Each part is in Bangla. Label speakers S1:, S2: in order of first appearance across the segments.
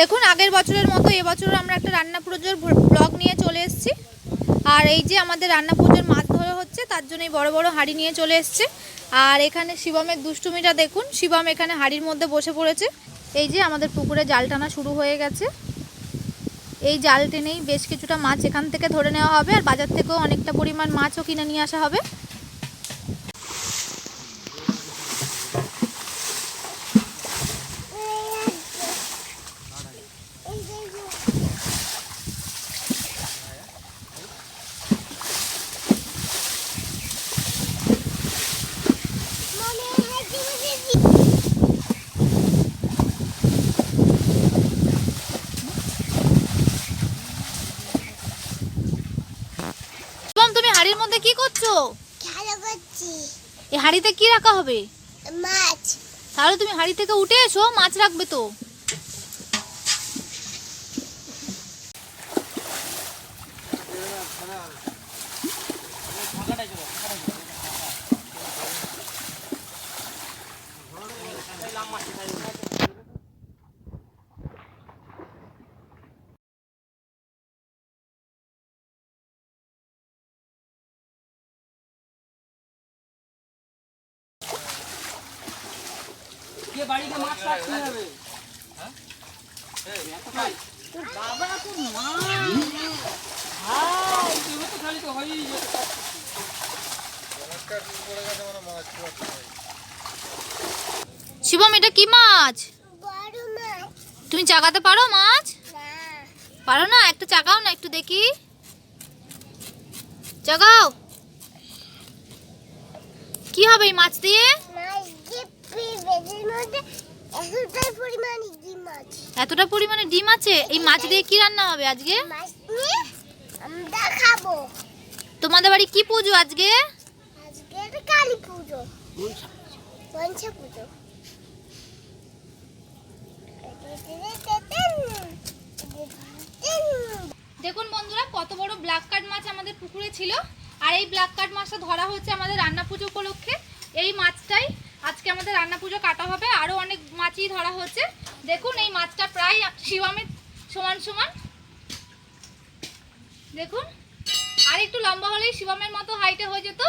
S1: দেখুন, আগের বছরের মতো এবছরও আমরা একটা রান্না পুজোর ব্লগ নিয়ে চলে এসেছি। আর এই যে আমাদের রান্না পুজোর মাছ ধরা হচ্ছে, তার জন্য এই বড় বড় হাঁড়ি নিয়ে চলে এসেছে। আর এখানে শিবমের দুষ্টুমিটা দেখুন, শিবম এখানে হাঁড়ির মধ্যে বসে পড়েছে। এই যে আমাদের পুকুরে জাল টানা শুরু হয়ে গেছে। এই জাল টেনেই বেশ কিছুটা মাছ এখান থেকে ধরে নেওয়া হবে, আর বাজার থেকেও অনেকটা পরিমাণ মাছও কিনে নিয়ে আসা হবে শিবম তুমি হাঁড়ির মধ্যে কি করছ?
S2: খেলা করছি।
S1: এই হাঁড়িতে কি রাখা হবে?
S2: মাছ।
S1: তাহলে তুমি হাঁড়ি থেকে উঠে এসো মাছ রাখবে তো।
S3: কে বাড়িতে মাছ রাখতে হবে। বাবা তোর মা ভাই তুই তো খালি তো হয়েই
S1: শিবম এটা কি মাছ? তুমি চাগাতে পারো মাছ? পারো না? একটা চাকাও না একটু দেখি। চাগাও। কি হবে এই মাছ দিয়ে
S2: মাছ জিপি বেজের মধ্যে এতটাই পরিমাণ ইজি মাছ
S1: এতটা পরিমাণে ডিম আছে? এই মাছ দিয়ে কি রান্না হবে আজকে?
S2: আমরা খাব।
S1: তোমাদের বাড়ি কি পুজো আজকে?
S2: আজকে কালী পুজো। মনসা পুজো।
S1: দেখুন বন্ধুরা কত বড় ব্ল্যাক কার্ড মাছ আমাদের পুকুরে ছিল। আর এই ব্ল্যাক কার্ড মাছটা ধরা হচ্ছে আমাদের রান্না পুজো উপলক্ষে। এই মাছটাই আজকে আমাদের রান্না পুজো কাটা হবে। আরও অনেক মাছই ধরা হচ্ছে। দেখুন, এই মাছটা প্রায় শিবামের সমান সমান। দেখুন, আর একটু লম্বা হলেই শিবমের মতো হাইটে হয়ে যেত।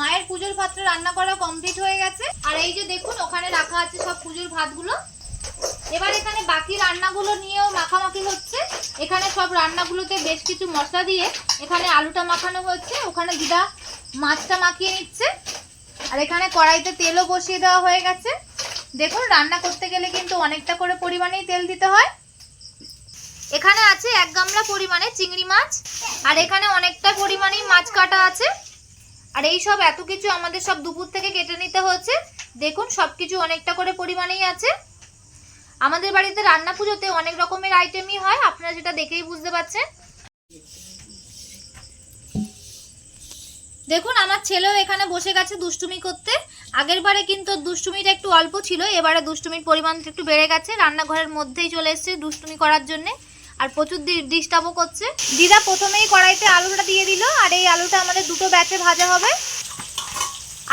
S1: মায়ের পুজোর পাত্র রান্না করা কমপ্লিট হয়ে গেছে। আর এই যে দেখুন, ওখানে রাখা আছে সব পুজোর ভাতগুলো। এবার এখানে বাকি রান্নাগুলো নিয়েও মাখামাখি হচ্ছে। এখানে সব রান্নাগুলোতে বেশ কিছু মশলা দিয়ে এখানে আলুটা মাখানো হচ্ছে। ওখানে দিদা মাছটা মাখিয়ে নিচ্ছে। আর এখানে কড়াইতে তেলও বসিয়ে দেওয়া হয়ে গেছে। দেখুন, রান্না করতে গেলে কিন্তু অনেকটা করে পরিমাণেই তেল দিতে হয়। এখানে আছে এক গামলা পরিমাণে চিংড়ি মাছ। আর এখানে অনেকটা পরিমাণেই মাছ কাটা আছে। আর এই সব এত কিছু আমাদের সব দুপুর থেকে কেটে নিতে হচ্ছে। দেখুন, সব কিছু অনেকটা করে পরিমাণেই আছে। আমাদের বাড়িতে রান্না পুজোতে অনেক রকমের আইটেমই হয়, আপনারা যেটা দেখেই বুঝতে পারছেন। দেখুন, আমার ছেলেও এখানে বসে গেছে দুষ্টুমি করতে। আগের বারে কিন্তু দুষ্টুমিটা একটু অল্প ছিল, এবারে দুষ্টুমির পরিমাণটা একটু বেড়ে গেছে। রান্নাঘরের মধ্যেই চলে এসেছে দুষ্টুমি করার জন্য। আর প্রচুর ডিস্টার্বও করছে। দিদা প্রথমেই কড়াইতে আলুটা দিয়ে দিল, আর এই আলুটা আমাদের দুটো ব্যাচে ভাজা হবে।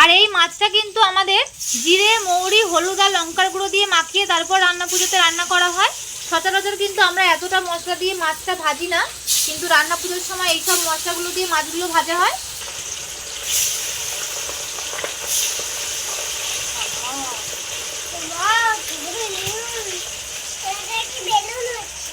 S1: আর এই মাছটা কিন্তু আমাদের জিরে, মৌরি, হলুদ আর লঙ্কার গুঁড়ো দিয়ে মাখিয়ে তারপর রান্না পুজোতে রান্না করা হয়। সচরাচর কিন্তু আমরা এতটা মশলা দিয়ে মাছটা ভাজি না, কিন্তু রান্না পুজোর সময় এইসব মশলাগুলো দিয়ে মাছগুলো ভাজা হয়
S2: Wow, বেলুন এটা কি বেলুন হচ্ছে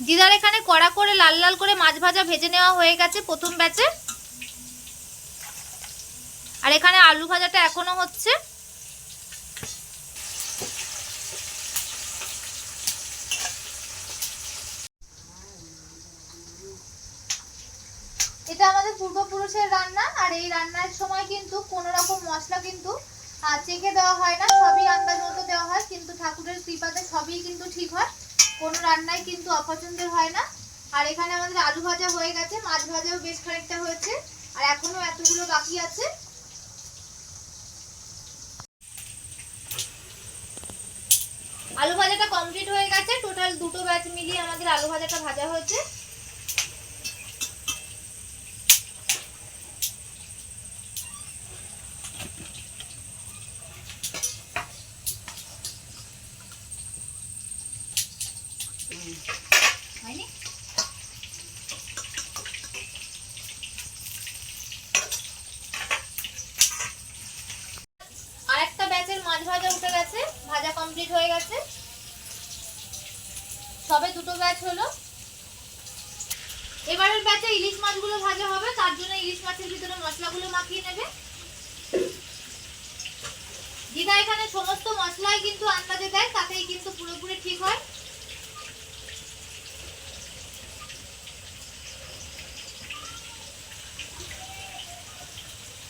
S1: দিদার এখানে কড়া করে লাল লাল করে মাছ ভাজা ভেজে নেওয়া হয়ে গেছে প্রথম ব্যাচে। আর এখানে আলু ভাজাটা এখনও হচ্ছে। এটা আমাদের পূর্বপুরুষের রান্না, আর এই রান্নার সময় কিন্তু কোনো রকম মশলা কিন্তু চেখে দেওয়া হয় না, সবই আন্দাজ মতো দেওয়া হয়, কিন্তু ঠাকুরের কৃপাতে সবই কিন্তু ঠিক হয়। কোনো রান্নাই কিন্তু অপছন্দের হয় না। আর এখানে আমাদের আলু ভাজা হয়ে গেছে, মাছ ভাজাও বেশ খানিকটা হয়েছে, আর এখনও এতগুলো বাকি আছে। আলু ভাজাটা কমপ্লিট হয়ে গেছে টোটাল দুটো ব্যাচ মিলিয়ে আমাদের আলু ভাজাটা ভাজা হয়েছে হয়নি আরেকটা ব্যাচের মাছ ভাজা উঠে গেছে ভাজা কমপ্লিট হয়ে গেছে। সবে দুটো ব্যাচ হলো। এবারের ব্যাচে ইলিশ মাছগুলো ভাজা হবে, তার জন্য ইলিশ মাছের ভিতরে মশলাগুলো মাখিয়ে নেবে। দিদা এখানে সমস্ত মশলাই কিন্তু আন্দাজে দেয়, তাতেই কিন্তু পুরোপুরি ঠিক হয়।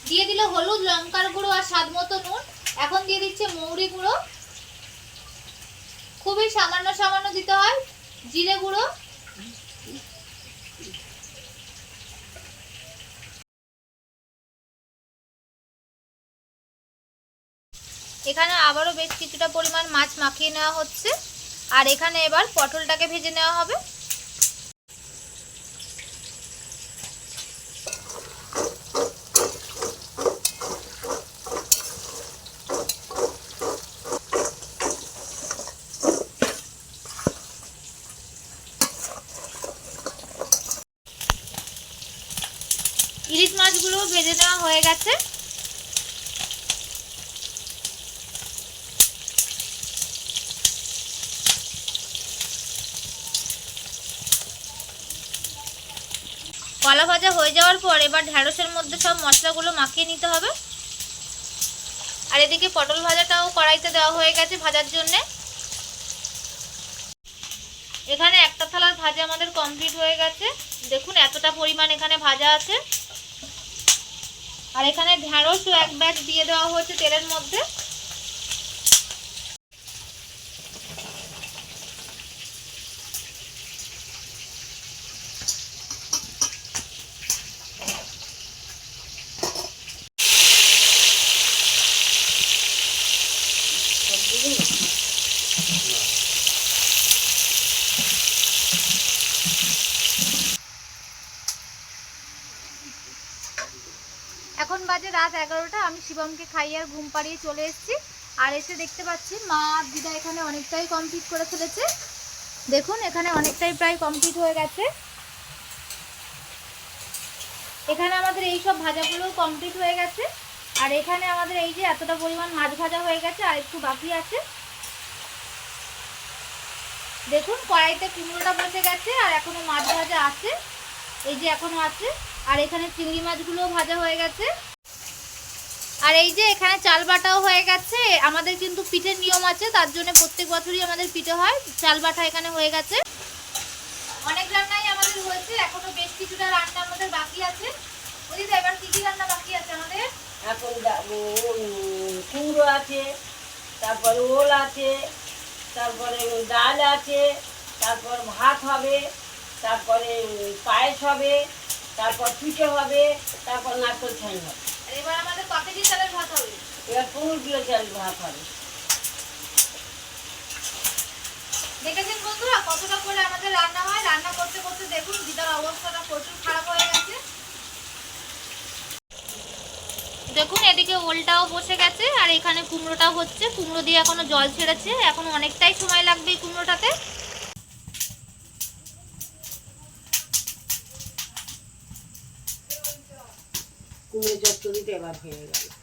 S1: দিয়ে দিল হলুদ, লঙ্কার গুঁড়ো আর স্বাদ মতো নুন। এখন দিয়ে দিচ্ছে মৌরি গুঁড়ো। খুবই সামান্য সামান্য দিতে হয়। জিরে গুঁড়ো। এখানে আবারও বেশ কিছুটা পরিমাণ মাছ মাখিয়ে নেওয়া হচ্ছে। আর এখানে এবার পটলটাকে ভেজে নেওয়া হবে ইলিশ মাছগুলো ভেজে নেওয়া হয়ে গেছে। কলা ভাজা হয়ে যাওয়ার পর এবার ঢ্যাঁড়সের মধ্যে সব মশলাগুলো মাখিয়ে নিতে হবে। আর এদিকে পটল ভাজাটাও কড়াইতে দেওয়া হয়ে গেছে ভাজার জন্যে। এখানে একটা থালার ভাজা আমাদের কমপ্লিট হয়ে গেছে। দেখুন এতটা পরিমাণ এখানে ভাজা আছে। আর এখানে ঢ্যাঁড়সও এক ব্যাগ দিয়ে দেওয়া হয়েছে তেলের মধ্যে। এখন বাজে রাত এগারোটা, আমি শিবমকে খাইয়ে আর ঘুম পাড়িয়ে চলে এসেছি। আর এসে দেখতে পাচ্ছি মা দিদা এখানে অনেকটাই কমপ্লিট করে ফেলেছে। দেখুন, এখানে অনেকটাই প্রায় কমপ্লিট হয়ে গেছে। এখানে আমাদের এই সব ভাজাগুলো কমপ্লিট হয়ে গেছে। আর এখানে আমাদের এই যে এতটা পরিমাণ মাছ ভাজা হয়ে গেছে, আর একটু বাকি আছে। দেখুন, কড়াইতে কুমড়োটা বসে গেছে, আর এখনও মাছ ভাজা আছে। এই যে এখনও আছে। আর এখানে চিংড়ি মাছগুলোও ভাজা হয়ে গেছে। আর এই যে এখানে চাল বাটাও হয়ে গেছে, আমাদের কিন্তু পিঠের নিয়ম আছে, তার জন্য প্রত্যেক বছরই আমাদের পিঠে হয়, চাল বাটা এখানে হয়ে গেছে। অনেক রান্নাই আমাদের হয়েছে, এখনও বেশ কিছুটা রান্না আমাদের বাকি আছে। বুঝলি এবার কি কি রান্না বাকি আছে আমাদের?
S4: এখন কুমড়ো আছে, তারপরে ওল আছে, তারপরে ডাল আছে, তারপর ভাত হবে, তারপরে পায়েস হবে, তারপর পিঠে হবে, তারপর নারকেল ছাই হবে।
S1: এবার আমাদের কত কেজি চালের ভাত হবে।
S4: এবার পনেরো কিলো চাল ভাত হবে।
S1: দেখেছেন বন্ধুরা কতটা করে আমাদের রান্না হয়? রান্না করতে করতে দেখুন দিদার অবস্থাটা প্রচুর খারাপ হয়ে গেছে। দেখুন এদিকে ওলটাও বসে গেছে আর এখানে কুমড়োটাও হচ্ছে। কুমড়ো দিয়ে এখনও জল ছেড়েছে। এখন অনেকটাই সময় লাগবে এই কুমড়োটাতে।
S4: কুমড়ো চচ্চড়িটা এবার হয়ে গেল।